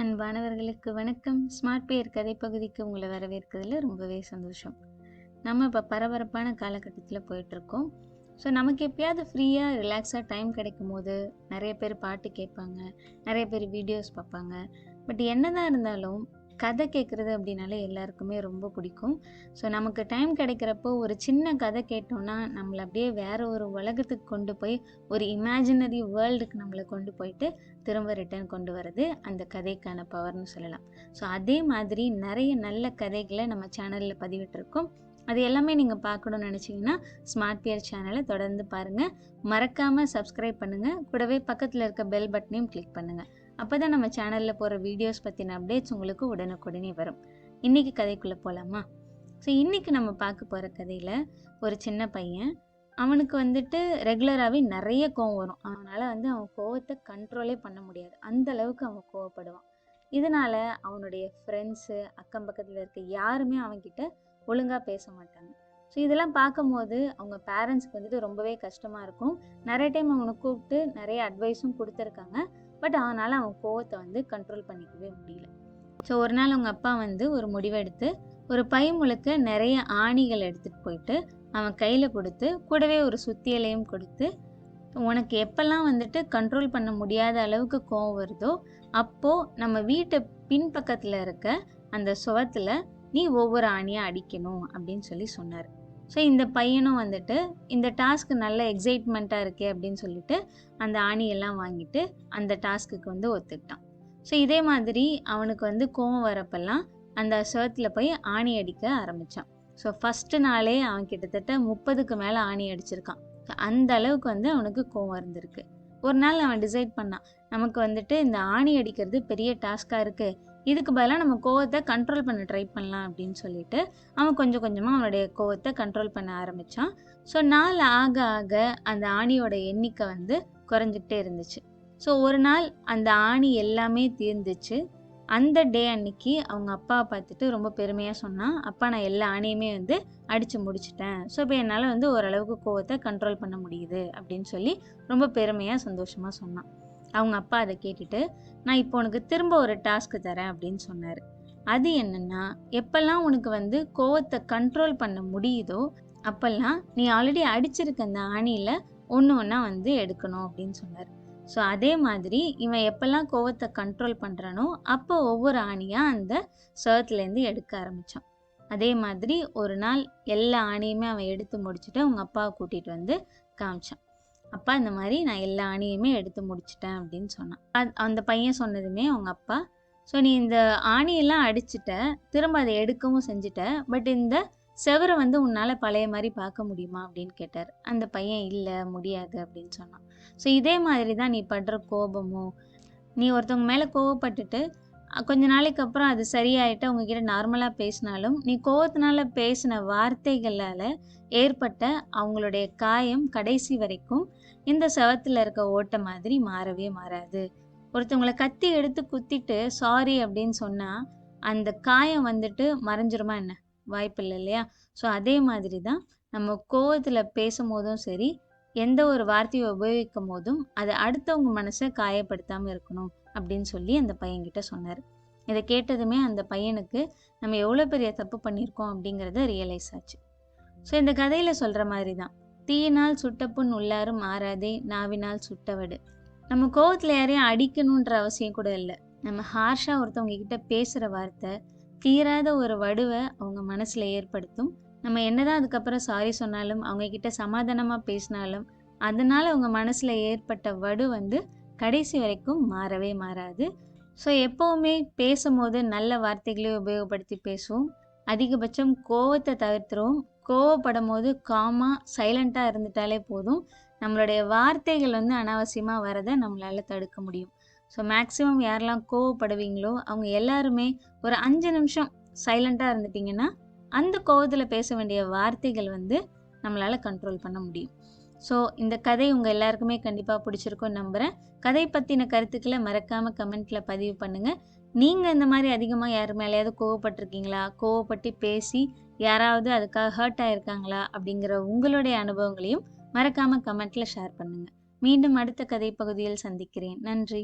அன்பானவர்களுக்கு வணக்கம். ஸ்மார்ட் பேர் கதை பகுதிக்கு உங்களை வரவேற்கிறதுல ரொம்பவே சந்தோஷம். நம்ம இப்போ பரபரப்பான காலகட்டத்தில் போயிட்டுருக்கோம். ஸோ நமக்கு எப்பயாவது ஃப்ரீயாக ரிலாக்ஸாக டைம் கிடைக்கும் போது நிறைய பேர் பாட்டு கேட்பாங்க நிறைய பேர் வீடியோஸ் பார்ப்பாங்க. பட் என்னதான் இருந்தாலும் கதை கேட்குறது அப்படின்னாலே எல்லாருக்குமே ரொம்ப பிடிக்கும். ஸோ நமக்கு டைம் கிடைக்கிறப்போ ஒரு சின்ன கதை கேட்டோம்னா நம்மளை அப்படியே வேற ஒரு உலகத்துக்கு கொண்டு போய் ஒரு இமேஜினரி வேர்ல்டுக்கு நம்மளை கொண்டு போயிட்டு திரும்ப ரிட்டர்ன் கொண்டு வர்றது அந்த கதைக்கான பவர்னு சொல்லலாம். ஸோ அதே மாதிரி நிறைய நல்ல கதைகளை நம்ம சேனலில் பதிவிட்டிருக்கோம். அது எல்லாமே நீங்கள் பார்க்கணும்னு நினச்சிங்கன்னா ஸ்மார்ட் பியர் சேனலை தொடர்ந்து பாருங்கள் மறக்காமல் சப்ஸ்கிரைப் பண்ணுங்கள் கூடவே பக்கத்தில் இருக்க பெல் பட்டனையும் கிளிக் பண்ணுங்கள் அப்போ தான் நம்ம சேனலில் போகிற வீடியோஸ் பற்றின அப்டேட்ஸ் உங்களுக்கு உடனுக்குடனே வரும். இன்றைக்கி கதைக்குள்ளே போகலாமா ஸோ இன்றைக்கி நம்ம பார்க்க போகிற கதையில் ஒரு சின்ன பையன். அவனுக்கு வந்துட்டு ரெகுலராகவே நிறைய கோவம் வரும். அதனால் வந்து அவன் கோவத்தை கண்ட்ரோலே பண்ண முடியாது. அந்த அளவுக்கு அவன் கோவப்படுவான். இதனால் அவனுடைய ஃப்ரெண்ட்ஸு அக்கம் பக்கத்தில் இருக்க யாருமே அவன்கிட்ட ஒழுங்காக பேச மாட்டாங்க. ஸோ இதெல்லாம் பார்க்கும்போது அவங்க பேரண்ட்ஸ்க்கு வந்துட்டு ரொம்பவே கஷ்டமாக இருக்கும். நிறைய டைம் அவனை கூப்பிட்டு நிறைய அட்வைஸும் கொடுத்துருக்காங்க. பட் அவனால் அவன் கோவத்தை வந்து கண்ட்ரோல் பண்ணிக்கவே முடியல. ஸோ ஒரு நாள் அவங்க அப்பா வந்து ஒரு முடிவெடுத்து ஒரு பை முழுக்க நிறைய ஆணிகள் எடுத்துகிட்டு போயிட்டு அவன் கையில் கொடுத்து கூடவே ஒரு சுத்தியலையும் கொடுத்து உனக்கு எப்பெல்லாம் வந்துட்டு கண்ட்ரோல் பண்ண முடியாத அளவுக்கு கோவம் வருதோ அப்போது நம்ம வீட்டு பின்பக்கத்தில் இருக்க அந்த சுவத்தில் நீ ஒவ்வொரு ஆணியாக அடிக்கணும் அப்படின்னு சொல்லி சொன்னார். ஸோ இந்த பையனும் வந்துட்டு இந்த டாஸ்க்கு நல்ல எக்ஸைட்மெண்ட்டாக இருக்கே அப்படின்னு சொல்லிட்டு அந்த ஆணியெல்லாம் வாங்கிட்டு அந்த டாஸ்க்குக்கு வந்து ஒத்துக்கிட்டான். ஸோ இதே மாதிரி அவனுக்கு வந்து கோவம் வரப்பெல்லாம் அந்த சுவத்தில் போய் ஆணி அடிக்க ஆரம்பித்தான் ஸோ ஃபஸ்ட்டு நாளே அவன் கிட்டத்தட்ட முப்பதுக்கு மேலே ஆணி அடிச்சிருக்கான். ஸோ அந்த அளவுக்கு வந்து அவனுக்கு கோவம் இருந்திருக்கு. ஒரு நாள் அவன் டிசைட் பண்ணான் நமக்கு வந்துட்டு இந்த ஆணி அடிக்கிறது பெரிய டாஸ்க்காக இருக்குது இதுக்கு பதிலாக நம்ம கோவத்தை கண்ட்ரோல் பண்ண ட்ரை பண்ணலாம் அப்படின்னு சொல்லிட்டு அவன் கொஞ்சம் கொஞ்சமாக அவனுடைய கோவத்தை கண்ட்ரோல் பண்ண ஆரம்பித்தான் ஸோ நாள் ஆக ஆக அந்த ஆணியோட எண்ணிக்கை வந்து குறைஞ்சிக்கிட்டே இருந்துச்சு. ஸோ ஒரு நாள் அந்த ஆணி எல்லாமே தீர்ந்துச்சு. அந்த டே அன்னைக்கு அவங்க அப்பாவை பார்த்துட்டு ரொம்ப பெருமையாக சொன்னான். அப்பா நான் எல்லா ஆணியுமே வந்து அடித்து முடிச்சிட்டேன். ஸோ இப்போ என்னால் வந்து ஓரளவுக்கு கோவத்தை கண்ட்ரோல் பண்ண முடியுது. அப்படின்னு சொல்லி ரொம்ப பெருமையாக சந்தோஷமாக சொன்னான். அவங்க அப்பா அதை கேட்டுட்டு நான் இப்போ உனக்கு திரும்ப ஒரு டாஸ்க்கு தரேன் அப்படின்னு சொன்னார். அது என்னென்னா எப்பெல்லாம் உனக்கு வந்து கோவத்தை கண்ட்ரோல் பண்ண முடியுதோ அப்பெல்லாம் நீ ஆல்ரெடி அடிச்சிருக்க அந்த ஆணியில் ஒன்று ஒன்றா வந்து எடுக்கணும் அப்படின்னு சொன்னார். ஸோ அதே மாதிரி இவன் எப்பெல்லாம் கோவத்தை கண்ட்ரோல் பண்ணுறானோ அப்போ ஒவ்வொரு ஆணியாக அந்த சர்த்துலேருந்து எடுக்க ஆரம்பித்தான் அதே மாதிரி ஒரு நாள் எல்லா ஆணியுமே அவன் எடுத்து முடிச்சுட்டு அவங்க அப்பாவை கூட்டிகிட்டு வந்து காமிச்சான். அப்பா இந்த மாதிரி நான் எல்லா ஆணியுமே எடுத்து முடிச்சிட்டேன் அப்படின்னு சொன்னான். அந்த பையன் சொன்னதுமே அவங்க அப்பா. ஸோ நீ இந்த ஆணியெல்லாம் அடிச்சிட்ட திரும்ப அதை எடுக்கவும் செஞ்சிட்ட பட் இந்த செவரை வந்து உன்னால் பழைய மாதிரி பார்க்க முடியுமா அப்படின்னு கேட்டார். அந்த பையன் இல்லை முடியாது அப்படின்னு சொன்னான். ஸோ இதே மாதிரி தான் நீ படுற கோபமோ நீ ஒருத்தவங்க மேலே கோவப்பட்டுட்டு கொஞ்ச நாளைக்கு அப்புறம் அது சரியாயிட்டு உங்ககிட்ட நார்மலாக பேசினாலும் நீ கோவத்தினால பேசின வார்த்தைகளால் ஏற்பட்ட அவங்களுடைய காயம் கடைசி வரைக்கும் இந்த சவத்தில் இருக்க ஓட்டை மாதிரி மாறவே மாறாது. ஒருத்தவங்களை கத்தி எடுத்து குத்திட்டு சாரி அப்படின்னு சொன்னால் அந்த காயம் வந்துட்டு மறைஞ்சிருமா என்ன? வாய்ப்பு இல்லை இல்லையா? ஸோ அதே மாதிரி தான் நம்ம கோவத்தில் பேசும்போதும் சரி எந்த ஒரு வார்த்தையை உபயோகிக்கும் போதும் அது அடுத்தவங்க மனசை காயப்படுத்தாமல் இருக்கணும். அப்படின்னு சொல்லி அந்த பையன்கிட்ட சொன்னார். இதை கேட்டதுமே அந்த பையனுக்கு நம்ம எவ்வளோ பெரிய தப்பு பண்ணியிருக்கோம் அப்படிங்கிறத ரியலைஸ் ஆச்சு. ஸோ இந்த கதையில் சொல்கிற மாதிரி தான் தீயினால் சுட்டப்புண் உள்ளாரும் மாறாதே நாவினால் சுட்டவடு. நம்ம கோவத்தில் யாரையும் அடிக்கணுன்ற அவசியம் கூட இல்லை. நம்ம ஹார்ஷாக ஒருத்தவங்க கிட்ட பேசுகிற வார்த்தை தீராத ஒரு வடுவை அவங்க மனசில் ஏற்படுத்தும். நம்ம என்னதான் அதுக்கப்புறம் சாரி சொன்னாலும் அவங்க கிட்ட சமாதானமாக பேசினாலும் அதனால் அவங்க மனசில் ஏற்பட்ட வடு வந்து கடைசி வரைக்கும் மாறவே மாறாது. ஸோ எப்போவுமே பேசும்போது நல்ல வார்த்தைகளை உபயோகப்படுத்தி பேசுவோம். அதிகபட்சம் கோவத்தை தவிர்த்துருவோம். கோவப்படும் போது காமாக சைலண்ட்டாக இருந்துட்டாலே போதும். நம்மளுடைய வார்த்தைகள் வந்து அனாவசியமாக வரதை நம்மளால் தடுக்க முடியும். ஸோ மேக்ஸிமம் யாரெல்லாம் கோவப்படுவீங்களோ அவங்க எல்லாருமே ஒரு அஞ்சு நிமிஷம் சைலண்ட்டாக இருந்துட்டிங்கன்னா அந்த கோவத்தில் பேச வேண்டிய வார்த்தைகள் வந்து நம்மளால் கண்ட்ரோல் பண்ண முடியும். ஸோ இந்த கதை உங்கள் எல்லாருக்குமே கண்டிப்பாக பிடிச்சிருக்கும்னு நம்புகிறேன் கதை பற்றின கருத்துக்களை மறக்காமல் கமெண்ட்டில் பதிவு பண்ணுங்கள் நீங்கள் இந்த மாதிரி அதிகமாக யார் மேலேயாவது கோவப்பட்டிருக்கீங்களா? கோவப்பட்டு பேசி யாராவது அதுக்காக ஹர்ட் ஆகிருக்காங்களா அப்படிங்கிற உங்களுடைய அனுபவங்களையும் மறக்காமல் கமெண்ட்டில் ஷேர் பண்ணுங்கள் மீண்டும் அடுத்த கதை பகுதியில் சந்திக்கிறேன். நன்றி.